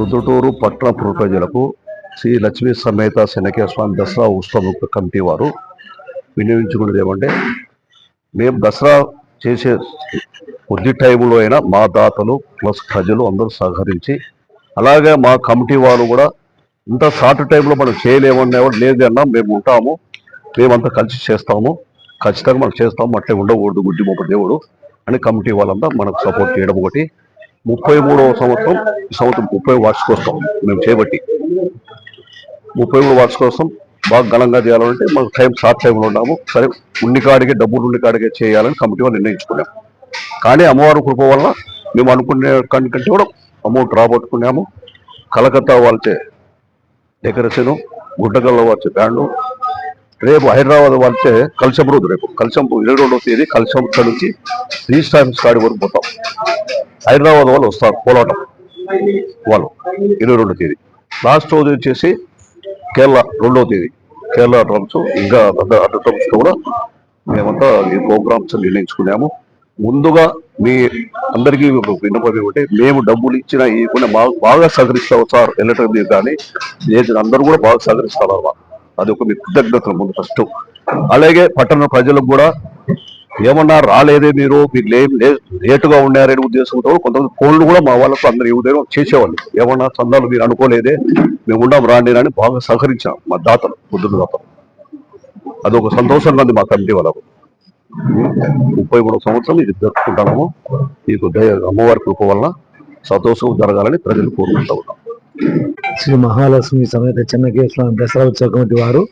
పొద్దుటూరు పట్టణ ప్రజలకు శ్రీ లక్ష్మీ సమేత శనకేశ్వర స్వామి దసరా ఉత్సవం కమిటీ వారు వినియోగించుకున్నది ఏమంటే మేము దసరా చేసే కొద్ది టైంలో అయినా మా దాతలు ప్లస్ ప్రజలు అందరూ సహకరించి అలాగే మా కమిటీ వారు కూడా ఇంత షార్ట్ టైంలో మనం చేయలేమన్నా కూడా లేదన్నా మేము ఉంటాము మేమంతా కలిసి చేస్తాము ఖచ్చితంగా మనం చేస్తాము అట్లే ఉండకూడదు గుడ్డి మొక్క దేవుడు అని కమిటీ వాళ్ళంతా మనకు సపోర్ట్ చేయడం ఒకటి. ముప్పై మూడవ సంవత్సరం ఈ సంవత్సరం ముప్పై వార్షికోత్సవం మేము చేపట్టి. ముప్పై మూడు వార్షికోత్సవం బాగా ఘనంగా చేయాలంటే మాకు టైం షార్ట్ టైంలో ఉన్నాము. సరే ఉన్ని కాడికే డబ్బులు ఉన్ని కాడికే చేయాలని కమిటీ వాళ్ళు నిర్ణయించుకున్నాం. కానీ అమ్మవారి కృప వల్ల మేము అనుకునే కంటే కూడా అమౌంట్ రాబట్టుకున్నాము. కలకత్తా వాళ్ళచే డెకరేషను గుడ్డగల్ల వచ్చే బ్యాండు రేపు హైదరాబాద్ వాళ్ళచే కలశం రోజు రేపు. కలశం ఇరవై రెండవ తేదీ కలశం నుంచి త్రీ ఆఫీస్ కాడి వరకు పోతాం. హైదరాబాద్ వాళ్ళు వస్తారు పోలాటం వాళ్ళు ఇరవై రెండవ తేదీ. లాస్ట్ రోజు వచ్చేసి కేరళ రెండవ తేదీ. కేరళ డ్రమ్స్ ఇంకా అదర్ అదర్ డ్రమ్స్ కూడా మేమంతా ఈ ప్రోగ్రామ్స్ నిర్ణయించుకున్నాము. ముందుగా మీ అందరికీ ఒక విన్నపం ఏమంటే మేము డబ్బులు ఇచ్చినా ఇవ్వకుండా బాగా బాగా సహకరిస్తాం సార్ ఎలక్ట్రిక్ మీరు కానీ అందరూ కూడా బాగా సహకరిస్తారు అన్నమాట అది ఒక మీ కృతజ్ఞతలు ముందు ఫస్ట్ అలాగే పట్టణ ప్రజలకు కూడా ఏమన్నా రాలేదే మీరు మీరు లే లేటుగా ఉన్నారనే ఉద్దేశంతో కొంతమంది ఫోన్లు కూడా మా వాళ్ళకు అందరూ ఉదయం చేసేవాళ్ళు. ఏమన్నా చందాలు మీరు అనుకోలేదే మేము ఉండాం రాండి అని బాగా సహకరించాం మా దాతలు బుద్ధుల దాతలు. అదొక సంతోషంగా ఉంది మా కమిటీ వాళ్ళకు. ముప్పై మూడు సంవత్సరం ఇది జరుపుకుంటున్నాము. మీకు అమ్మవారి కృప వలన సంతోషం జరగాలని ప్రజలు కోరుకుంటూ ఉన్నాం. శ్రీ మహాలక్ష్మి సమేత చెన్నకేశ్వర దసరా ఉత్సవ కమిటీ వారు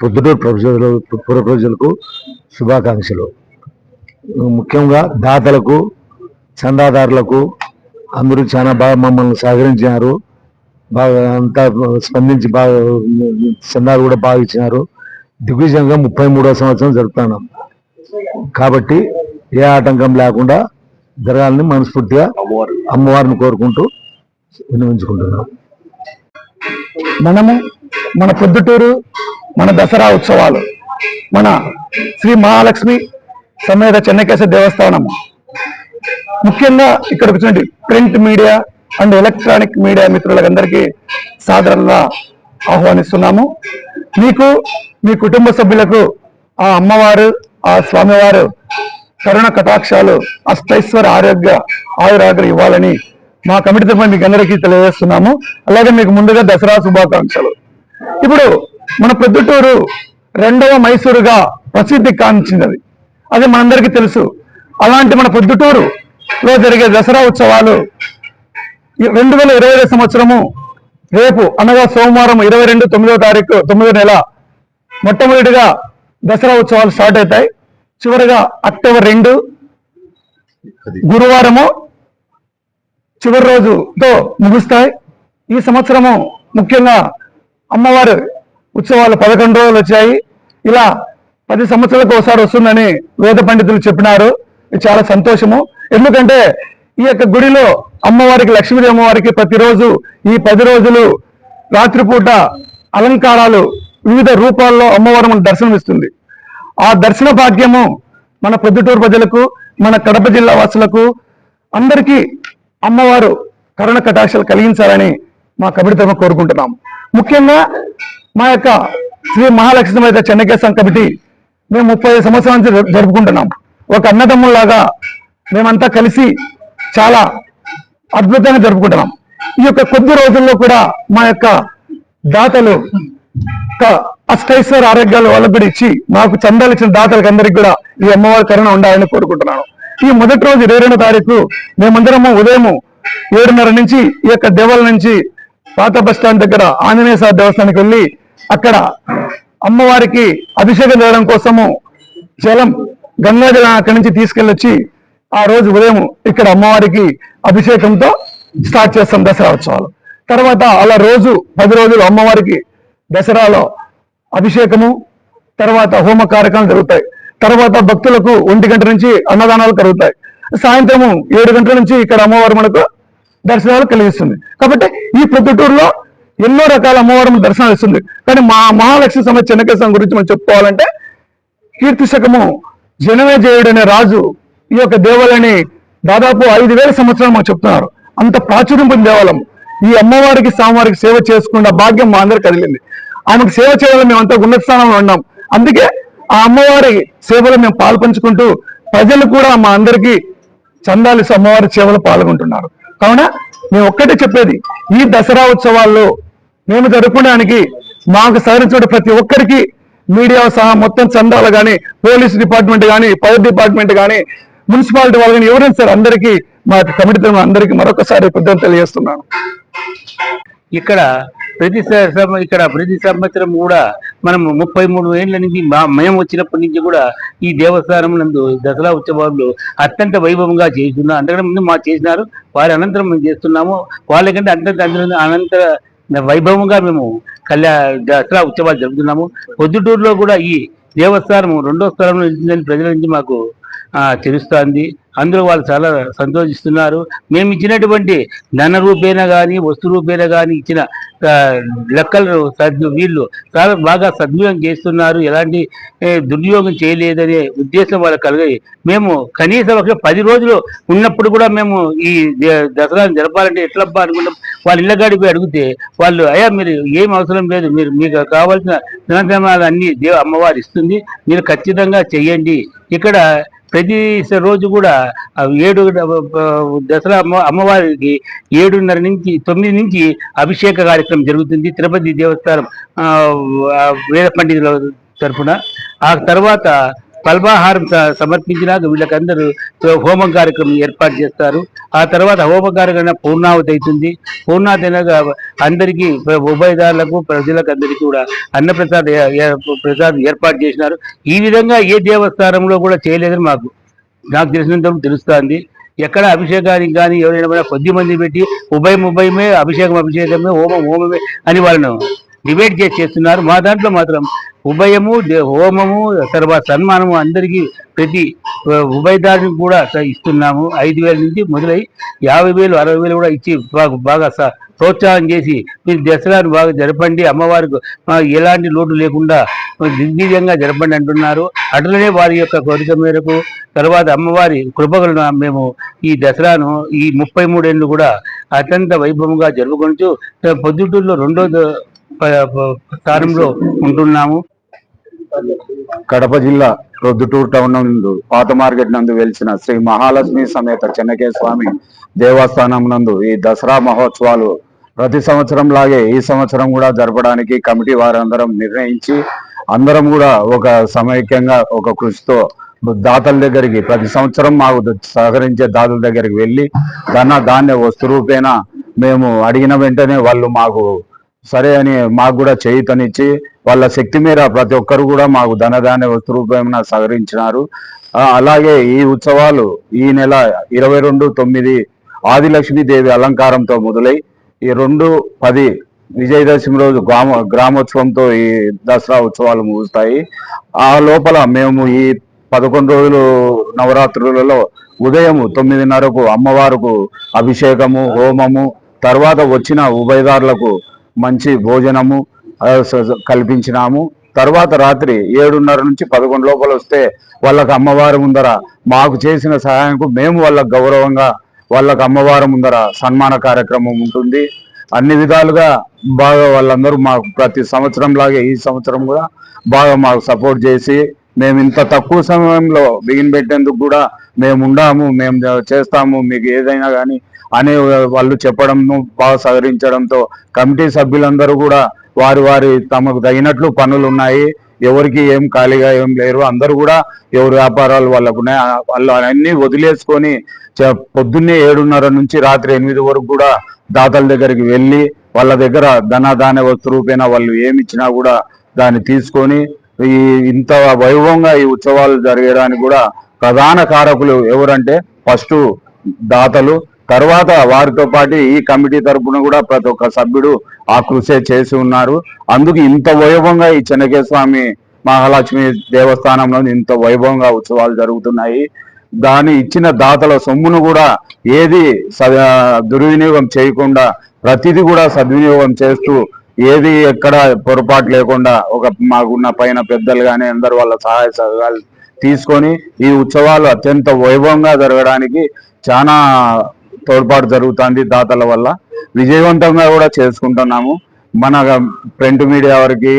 పొద్దుటూరు ప్రజలు పూర్వ ప్రజలకు శుభాకాంక్షలు. ముఖ్యంగా దాతలకు చందాదారులకు అందరూ చాలా బాగా మమ్మల్ని సహకరించినారు. బాగా అంతా స్పందించి బాగా చందాలు కూడా బాగా ఇచ్చినారు. దిగ్విజయంగా ముప్పై మూడో సంవత్సరం జరుపుతున్నాం. కాబట్టి ఏ ఆటంకం లేకుండా జరగాలని మనస్ఫూర్తిగా అమ్మవారిని కోరుకుంటూ వినియోగించుకుంటున్నాం. మనము మన పొద్దుటూరు మన దసరా ఉత్సవాలు మన శ్రీ మహాలక్ష్మి సమేత చెన్నకేశ్వర దేవస్థానం. ముఖ్యంగా ఇక్కడికి వచ్చినటువంటి print media and electronic media మిత్రులందరికీ సాధారణంగా ఆహ్వానిస్తున్నాము. మీకు మీ కుటుంబ సభ్యులకు ఆ అమ్మవారు ఆ స్వామివారు కరుణ కటాక్షాలు అష్టైశ్వర ఆరోగ్య ఆయురాగ్ర ఇవ్వాలని మా కమిటీ తరఫున మీకు అందరికీ తెలియజేస్తున్నాము. అలాగే మీకు ముందుగా దసరా శుభాకాంక్షలు. ఇప్పుడు మన ప్రొద్దుటూరు రెండవ మైసూరుగా ప్రసిద్ధి కాంచినది అది మనందరికీ తెలుసు. అలాంటి మన పొద్దుటూరు లో జరిగే దసరా ఉత్సవాలు రెండు వేల ఇరవై ఐదు సంవత్సరము రేపు అనగా సోమవారం ఇరవై రెండు తొమ్మిదో తారీఖు తొమ్మిదో నెల మొట్టమొదటిగా దసరా ఉత్సవాలు స్టార్ట్ అవుతాయి. చివరిగా అక్టోబర్ రెండు గురువారము చివరి రోజుతో ముగుస్తాయి. ఈ సంవత్సరము ముఖ్యంగా అమ్మవారి ఉత్సవాలు పదకొండు రోజులు వచ్చాయి. ఇలా పది సంవత్సరాలకు ఒకసారి వస్తుందని వేద పండితులు చెప్పినారు. ఇది చాలా సంతోషము. ఎందుకంటే ఈ యొక్క గుడిలో అమ్మవారికి లక్ష్మీదేవి అమ్మవారికి ప్రతిరోజు ఈ పది రోజులు రాత్రిపూట అలంకారాలు వివిధ రూపాల్లో అమ్మవారు మనకు దర్శనమిస్తుంది. ఆ దర్శన భాగ్యము మన పొద్దుటూరు ప్రజలకు మన కడప జిల్లా వాసులకు అందరికీ అమ్మవారు కరుణ కటాక్షాలు కలిగించాలని మా కమిటీ తరఫున కోరుకుంటున్నాం. ముఖ్యంగా మా యొక్క శ్రీ మహాలక్ష్మి మీద చెన్నకేశం కమిటీ మేము ముప్పై ఐదు సంవత్సరాల నుంచి జరుపుకుంటున్నాం. ఒక అన్నదమ్ముల్లాగా మేమంతా కలిసి చాలా అద్భుతంగా జరుపుకుంటున్నాం. ఈ యొక్క కొద్ది రోజుల్లో కూడా మా యొక్క దాతలు అష్టైశ్వర ఆరోగ్యాలు వాళ్ళకు కూడా ఇచ్చి మాకు చందాలు ఇచ్చిన దాతలకు అందరికి కూడా ఈ అమ్మవారి కరుణ ఉండాలని కోరుకుంటున్నాను. ఈ మొదటి రోజు ఇరవై రెండో తారీఖు మేమందరము ఉదయము ఏడున్నర నుంచి ఈ యొక్క దేవాల నుంచి పాత బస్ స్టాండ్ దగ్గర ఆంజనేయ స్వామి దేవస్థానానికి వెళ్ళి అక్కడ అమ్మవారికి అభిషేకం చేయడం కోసము జలం గంగా జలం అక్కడి నుంచి తీసుకెళ్ళొచ్చి ఆ రోజు ఉదయం ఇక్కడ అమ్మవారికి అభిషేకంతో స్టార్ట్ చేస్తాం దసరా ఉత్సవాలు. తర్వాత అలా రోజు పది రోజులు అమ్మవారికి దసరాలో అభిషేకము తర్వాత హోమ కార్యక్రమాలు జరుగుతాయి. తర్వాత భక్తులకు ఒంటి గంట నుంచి అన్నదానాలు కలుగుతాయి. సాయంత్రము ఏడు గంటల నుంచి ఇక్కడ అమ్మవారు మనకు దర్శనాలు కలిగిస్తుంది. కాబట్టి ఈ ప్రొద్దుటూరులో ఎన్నో రకాల అమ్మవారు దర్శనాలు ఇస్తుంది. కానీ మా మహాలక్ష్మి సమయ చెన్నకేశం గురించి మనం చెప్పుకోవాలంటే కీర్తి శకము జనమేజయుడు అనే రాజు ఈ యొక్క దేవాలయాన్ని దాదాపు ఐదు వేల సంవత్సరాలు మాకు చెప్తున్నారు. అంత ప్రాచుర్యం పొందిన దేవాలయం. ఈ అమ్మవారికి స్వామివారికి సేవ చేసుకున్న భాగ్యం మా అందరికి కదిలింది. ఆమెకు సేవ చేయాలని మేమంతా ఉన్నత స్థానంలో ఉన్నాం. అందుకే ఆ అమ్మవారి సేవలో మేము పాల్పంచుకుంటూ ప్రజలు కూడా మా అందరికీ చందాలి సోమవారి సేవలో పాల్గొంటున్నారు. కావున మేము ఒక్కటే చెప్పేది ఈ దసరా ఉత్సవాల్లో మేము జరుపుకోవడానికి మాకు సహకరించిన ప్రతి ఒక్కరికి మీడియా సహా మొత్తం చందాలు కానీ పోలీస్ డిపార్ట్మెంట్ కానీ ఫైర్ డిపార్ట్మెంట్ కానీ మున్సిపాలిటీ వాళ్ళు కానీ ఎవరైనా సరే అందరికీ మా కమిటీ తరఫున అందరికీ మరొకసారి పెద్ద తెలియజేస్తున్నాను. ఇక్కడ ప్రతి సం- ఇక్కడ ప్రతి సంవత్సరం కూడా మనం ముప్పై మూడు ఏళ్ళ నుంచి మా- మేము వచ్చినప్పటి నుంచి కూడా ఈ దేవస్థానం నందు దసరా ఉత్సవాలు అత్యంత వైభవంగా చేస్తున్నాం అంతకంటే ముందు మా చేసినారు వారి అనంతరం మేము చేస్తున్నాము. వాళ్ళకంటే అంత అనంతర వైభవంగా మేము కళ్యా దసరా ఉత్సవాలు జరుపుతున్నాము. పొద్దుటూరులో కూడా ఈ దేవస్థానం రెండో స్థలంలో నిలిచిందని ప్రజల నుంచి మాకు తెలుస్తోంది. అందులో వాళ్ళు చాలా సంతోషిస్తున్నారు. మేము ఇచ్చినటువంటి ధన రూపేణ కానీ వస్తు రూపేణ కానీ ఇచ్చిన లెక్కలు సద్- వీళ్ళు చాలా బాగా సద్వినియోగం చేస్తున్నారు. ఎలాంటి ఏ, దుర్వినియోగం చేయలేదనే ఉద్దేశం వాళ్ళకి కలిగి మేము కనీసం ఒక పది రోజులు ఉన్నప్పుడు కూడా మేము ఈ ద- దసరాను జరపాలంటే ఎట్లబ్బా అనుకుంటాం? వాళ్ళ ఇళ్ళ పోయి అడిగితే వాళ్ళు అయ్యా మీరు ఏం అవసరం లేదు. మీరు మీకు కావాల్సిన ధనధనాలు అన్ని దేవ అమ్మవారు ఇస్తుంది. మీరు ఖచ్చితంగా చెయ్యండి. ఇక్కడ ప్రతి రోజు కూడా ఏడు దసరా అమ్మ అమ్మవారికి ఏడున్నర నుంచి తొమ్మిది నుంచి అభిషేక కార్యక్రమం జరుగుతుంది తిరుపతి దేవస్థానం ఆ, వేద పండితుల తరఫున. ఆ తర్వాత పల్పాహారం సమర్పించినాక వీళ్ళకందరూ హోమం కార్యక్రమం ఏర్పాటు చేస్తారు. ఆ తర్వాత హోమ కార్యక్రమం పూర్ణావతి అవుతుంది. పూర్ణావతి అయినాక అందరికీ ఉభయదారులకు ప్రజలకు అందరికీ కూడా అన్నప్రసాద్ ప్రసాద్ ఏర్పాటు చేసినారు. ఈ విధంగా ఏ దేవస్థానంలో కూడా చేయలేదని మాకు నాకు తెలిసినంత తెలుస్తుంది తెలుస్తోంది. ఎక్కడ అభిషేకానికి కానీ ఎవరైనా కొద్ది మంది పెట్టి ఉభయం ఉభయమే అభిషేకం అభిషేకమే హోమం హోమమే అని వాళ్ళను డిబేట్ చేసి చేస్తున్నారు. మా దాంట్లో మాత్రం ఉభయము దే- హోమము తర్వాత సన్మానము అందరికీ ప్రతి ఉభయ ఉభయదారునికి కూడా ఇస్తున్నాము. ఐదు వేల నుంచి మొదలై యాభై వేలు అరవై వేలు కూడా ఇచ్చి బాగా బాగా స- ప్రోత్సాహం చేసి మీరు దసరాను బాగా జరపండి. అమ్మవారికి ఎలాంటి లోటు లేకుండా దిగ్విజయంగా జరపండి అంటున్నారు. అట్లనే వారి యొక్క కోరిక మేరకు తర్వాత అమ్మవారి కృపగలను మేము ఈ దసరాను ఈ ముప్పై మూడేళ్ళు కూడా అత్యంత వైభవంగా జరుపుకుంటూ పొద్దుటూరులో రెండో స్థానంలో ఉంటున్నాము. కడప జిల్లా ప్రొద్దుటూరు టౌన్ నందు పాత మార్కెట్ నందు వెలిసిన శ్రీ మహాలక్ష్మి సమేత చెన్నకే స్వామి దేవస్థానం నందు ఈ దసరా మహోత్సవాలు ప్రతి సంవత్సరం లాగే ఈ సంవత్సరం కూడా జరపడానికి కమిటీ వారందరం నిర్ణయించి అందరం కూడా ఒక సమైక్యంగా ఒక కృషితో దాతల దగ్గరికి ప్రతి సంవత్సరం మాకు సహకరించే దాతల దగ్గరికి వెళ్ళి ధన ధాన్య వస్తు రూపేణ మేము అడిగిన వెంటనే వాళ్ళు మాకు సరే అని మాకు కూడా చేయితనిచ్చి వాళ్ళ శక్తి మేర ప్రతి ఒక్కరు కూడా మాకు ధనధాన్య వస్తు రూపేణ సహకరించినారు అలాగే ఈ ఉత్సవాలు ఈ నెల ఇరవై రెండు తొమ్మిది ఆదిలక్ష్మీదేవి అలంకారంతో మొదలై ఈ రెండు పది విజయదశమి రోజు గ్రామ గ్రామోత్సవంతో ఈ దసరా ఉత్సవాలు ముగుస్తాయి. ఆ లోపల మేము ఈ పదకొండు రోజులు నవరాత్రులలో ఉదయం తొమ్మిదిన్నరకు అమ్మవారుకు అభిషేకము హోమము తర్వాత వచ్చిన ఉభయదారులకు మంచి భోజనము కల్పించినాము. తర్వాత రాత్రి ఏడున్నర నుంచి పదకొండు లోపల వస్తే వాళ్ళకి అమ్మవారి ముందర మాకు చేసిన సహాయంకు మేము వాళ్ళకి గౌరవంగా వాళ్ళకి అమ్మవారి ముందర సన్మాన కార్యక్రమం ఉంటుంది. అన్ని విధాలుగా బాగా వాళ్ళందరూ మాకు ప్రతి సంవత్సరం లాగే ఈ సంవత్సరం కూడా బాగా మాకు సపోర్ట్ చేసి మేము ఇంత తక్కువ సమయంలో బిగిన్ పెట్టేందుకు కూడా మేము ఉండాము మేము చేస్తాము మీకు ఏదైనా కానీ అనే వాళ్ళు చెప్పడం బాగా సహకరించడంతో కమిటీ సభ్యులందరూ కూడా వారి వారి తమకు తగినట్లు పనులు ఉన్నాయి ఎవరికి ఏం ఖాళీగా ఏం లేరు. అందరూ కూడా ఎవరు వ్యాపారాలు వాళ్ళకు ఉన్నాయి వాళ్ళు అన్ని వదిలేసుకొని పొద్దున్నే ఏడున్నర నుంచి రాత్రి ఎనిమిది వరకు కూడా దాతల దగ్గరికి వెళ్ళి వాళ్ళ దగ్గర ధనాదాన వస్తు రూపేణ వాళ్ళు ఏమి ఇచ్చినా కూడా దాన్ని తీసుకొని ఈ ఇంత వైభవంగా ఈ ఉత్సవాలు జరగడానికి కూడా ప్రధాన కారకులు ఎవరంటే ఫస్ట్ దాతలు తర్వాత వారితో పాటు ఈ కమిటీ తరఫున కూడా ప్రతి ఒక్క సభ్యుడు ఆ కృషి చేసి ఉన్నారు. అందుకు ఇంత వైభవంగా ఈ చెన్నకే స్వామి మహాలక్ష్మి దేవస్థానంలో ఇంత వైభవంగా ఉత్సవాలు జరుగుతున్నాయి. దాని ఇచ్చిన దాతల సొమ్మును కూడా ఏది స- దుర్వినియోగం చేయకుండా ప్రతిదీ కూడా సద్వినియోగం చేస్తూ ఏది ఎక్కడ పొరపాటు లేకుండా ఒక మాకున్న పైన పెద్దలు కానీ అందరు వాళ్ళ సహాయ సహకారాలు తీసుకొని ఈ ఉత్సవాలు అత్యంత వైభవంగా జరగడానికి చాలా తోడ్పాటు జరుగుతుంది దాతల వల్ల. విజయవంతంగా కూడా చేసుకుంటున్నాము. మన ప్రింట్ మీడియా వారికి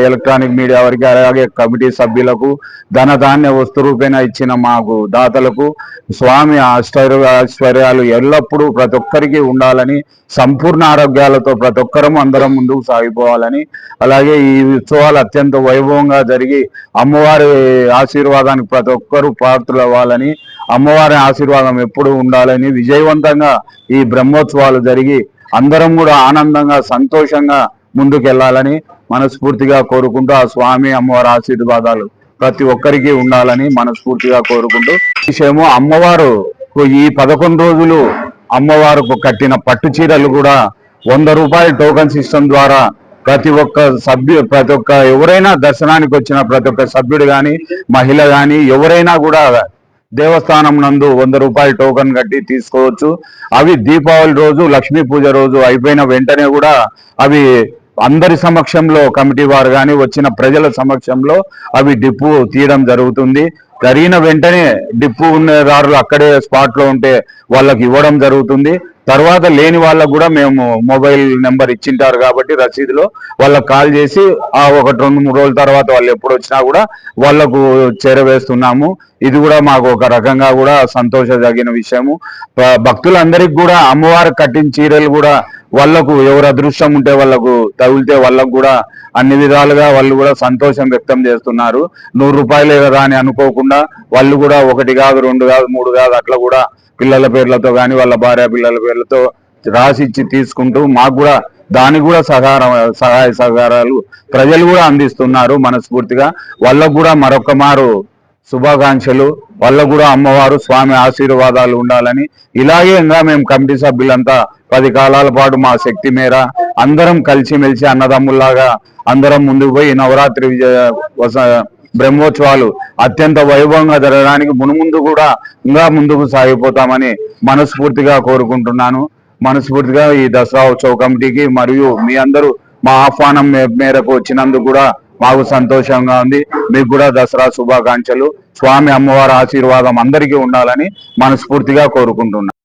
ఎలక్ట్రానిక్ మీడియా వారికి అలాగే కమిటీ సభ్యులకు ధనధాన్య వస్తు రూపేణ ఇచ్చిన మాకు దాతలకు స్వామి ఆశ్చర్య ఐశ్వర్యాలు ఎల్లప్పుడూ ప్రతి ఒక్కరికి ఉండాలని సంపూర్ణ ఆరోగ్యాలతో ప్రతి ఒక్కరము అందరం ముందుకు సాగిపోవాలని అలాగే ఈ ఉత్సవాలు అత్యంత వైభవంగా జరిగి అమ్మవారి ఆశీర్వాదానికి ప్రతి ఒక్కరూ పాత్రలు అవ్వాలని అమ్మవారి ఆశీర్వాదం ఎప్పుడు ఉండాలని విజయవంతంగా ఈ బ్రహ్మోత్సవాలు జరిగి అందరం కూడా ఆనందంగా సంతోషంగా ముందుకెళ్ళాలని మనస్ఫూర్తిగా కోరుకుంటూ ఆ స్వామి అమ్మవారి ఆశీర్వాదాలు ప్రతి ఒక్కరికి ఉండాలని మనస్ఫూర్తిగా కోరుకుంటూ విషయము అమ్మవారు ఈ పదకొండు రోజులు అమ్మవారికి కట్టిన పట్టు చీరలు కూడా వంద రూపాయల టోకన్ సిస్టమ్ ద్వారా ప్రతి ఒక్క సభ్యు ప్రతి ఒక్క ఎవరైనా దర్శనానికి వచ్చిన ప్రతి ఒక్క సభ్యుడు కానీ మహిళ కానీ ఎవరైనా కూడా దేవస్థానం నందు వంద రూపాయల టోకన్ కట్టి తీసుకోవచ్చు. అవి దీపావళి రోజు లక్ష్మీ పూజ రోజు అయిపోయిన వెంటనే కూడా అవి అందరి సమక్షంలో కమిటీ వారు కానీ వచ్చిన ప్రజల సమక్షంలో అవి డిప్పు తీయడం జరుగుతుంది. జరిగిన వెంటనే డిప్పు ఉన్నదారులు అక్కడే స్పాట్లో ఉంటే వాళ్ళకి ఇవ్వడం జరుగుతుంది. తర్వాత లేని వాళ్ళకు కూడా మేము మొబైల్ నెంబర్ ఇచ్చింటారు కాబట్టి రసీదులో వాళ్ళకి కాల్ చేసి ఆ ఒకటి రెండు మూడు రోజుల తర్వాత వాళ్ళు ఎప్పుడు వచ్చినా కూడా వాళ్ళకు చేరవేస్తున్నాము. ఇది కూడా మాకు ఒక రకంగా కూడా సంతోషదగిన విషయము. భక్తులందరికీ కూడా అమ్మవారికి కట్టిన చీరలు కూడా వాళ్ళకు ఎవరు అదృష్టం ఉంటే వాళ్ళకు తగిలితే వాళ్ళకు కూడా అన్ని విధాలుగా వాళ్ళు కూడా సంతోషం వ్యక్తం చేస్తున్నారు. నూరు రూపాయలే కదా అని అనుకోకుండా వాళ్ళు కూడా ఒకటి కాదు రెండు కాదు మూడు కాదు అట్లా కూడా పిల్లల పేర్లతో కానీ వాళ్ళ భార్య పిల్లల పేర్లతో రాసిచ్చి తీసుకుంటూ మాకు కూడా దానికి కూడా సహకారం సహాయ సహకారాలు ప్రజలు కూడా అందిస్తున్నారు మనస్ఫూర్తిగా. వాళ్ళకు కూడా మరొక మారు శుభాకాంక్షలు. వాళ్ళకు కూడా అమ్మవారు స్వామి ఆశీర్వాదాలు ఉండాలని ఇలాగే ఇంకా మేము కమిటీ సభ్యులంతా పది కాలాల పాటు మా శక్తి మేర అందరం కలిసిమెలిసి అన్నదమ్ముల్లాగా అందరం ముందుకు పోయి నవరాత్రి వస- బ్రహ్మోత్సవాలు అత్యంత వైభవంగా జరగడానికి మునుముందు కూడా ఇంకా ముందుకు సాగిపోతామని మనస్ఫూర్తిగా కోరుకుంటున్నాను. మనస్ఫూర్తిగా ఈ దసరా ఉత్సవ కమిటీకి మరియు మీ అందరూ మా ఆహ్వానం మే- మేరకు వచ్చినందుకు కూడా మాకు సంతోషంగా ఉంది. మీకు కూడా దసరా శుభాకాంక్షలు. స్వామి అమ్మవారి ఆశీర్వాదం అందరికీ ఉండాలని మనస్ఫూర్తిగా కోరుకుంటున్నాను